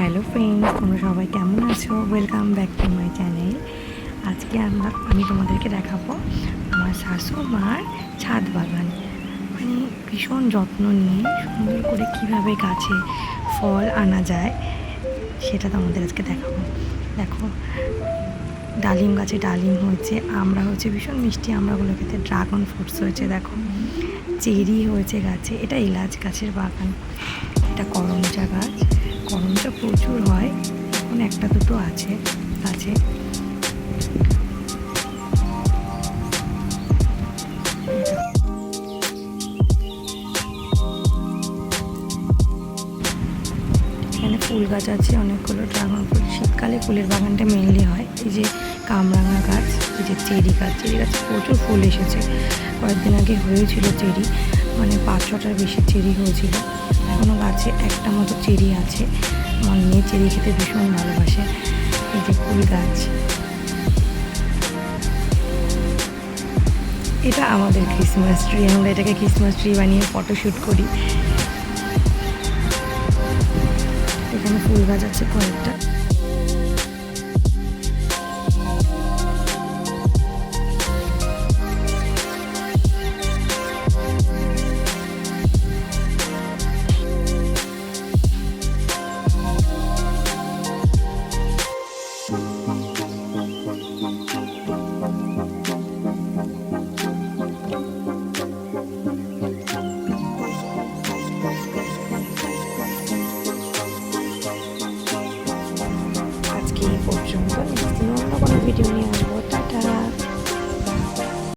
Hello friends তোমরা সবাই কেমন আছো? Welcome back to my channel আজকে আমরা, আমি তোমাদেরকে দেখাবো আমার শাশুড় মার ছাদ বাগান। মানে ভীষণ যত্ন নিয়ে সুন্দর করে কীভাবে গাছে ফল আনা যায়, সেটা তোমাদের আজকে দেখাবো। দেখো, ডালিম গাছে ডালিম হয়েছে, আমরা হয়েছে ভীষণ মিষ্টি আমরাগুলো খেতে ড্রাগন ফ্রুটস হয়েছে, দেখো। চেরি হয়েছে গাছে, এটা এলাচ গাছের বাগান, এটা করমচা গাছ। প্রচুর হয়। এখন একটা দুটো আছে গাছে এখানে ফুল গাছ আছে, অনেকগুলো ড্রাগন ফুল শীতকালে ফুলের বাগানটা মেনলি হয়। এই যে কামরাঙা গাছ, এই যে চেরি গাছ। চেরি গাছে প্রচুর ফুল এসেছে। কয়েকদিন আগে হয়েছিল চেরি। মানে পাঁচ ছটার বেশি চেরি হয়েছিল। এখনও গাছে একটা মতো চেরি আছে। আমার মেয়ে চেরি খেতে ভীষণ ভালোবাসে। এই যে ফুল গাছ। এটা আমাদের ক্রিসমাস ট্রি আমরা এটাকে ক্রিসমাস ট্রি বানিয়ে ফটোশ্যুট করি। এখানে ফুল গাছ আছে কয়েকটা। be doing any